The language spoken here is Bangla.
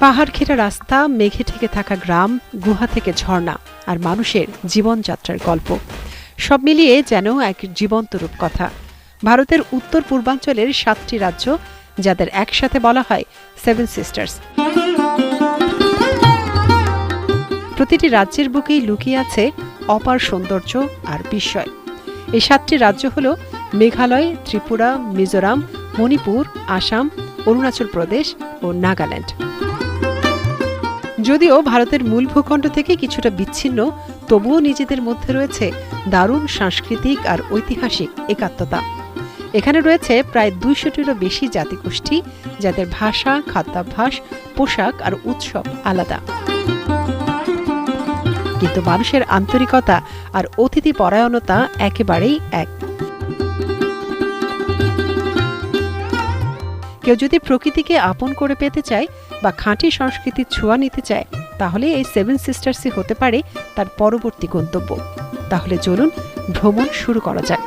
পাহাড় ঘেরা রাস্তা, মেঘে ঠেকে থাকা গ্রাম, গুহা থেকে ঝর্ণা আর মানুষের জীবনযাত্রার গল্প। সব মিলিয়ে যেন এক জীবন্ত রূপকথা। ভারতের উত্তর পূর্বাঞ্চলের সাতটি রাজ্য, যাদের একসাথে বলা হয় সেভেন সিস্টার্স প্রতিটি রাজ্যের বুকেই লুকিয়ে আছে অপার সৌন্দর্য আর বিস্ময়। এই সাতটি রাজ্য হল মেঘালয়, ত্রিপুরা, মিজোরাম, মণিপুর, আসাম, অরুণাচল প্রদেশ ও নাগাল্যান্ড। যদিও ভারতের মূল ভূখণ্ড থেকে কিছুটা বিচ্ছিন্ন, তবুও নিজেদের মধ্যে রয়েছে দারুণ সাংস্কৃতিক আর ঐতিহাসিক একাত্মতা। এখানে রয়েছে প্রায় দুইশোটিরও বেশি জাতিগোষ্ঠী, যাদের ভাষা, খাদ্যাভ্যাস, পোশাক আর উৎসব আলাদা। কিন্তু মানুষের আন্তরিকতা আর অতিথি পরায়ণতা একেবারেই এক। কেউ যদি প্রকৃতিকে আপন করে পেতে চায় বা খাঁটি সংস্কৃতির ছোঁয়া নিতে চায়, তাহলে এই সেভেন সিস্টার্সই হতে পারে তার পরবর্তী গন্তব্য। তাহলে চলুন ভ্রমণ শুরু করা যাক।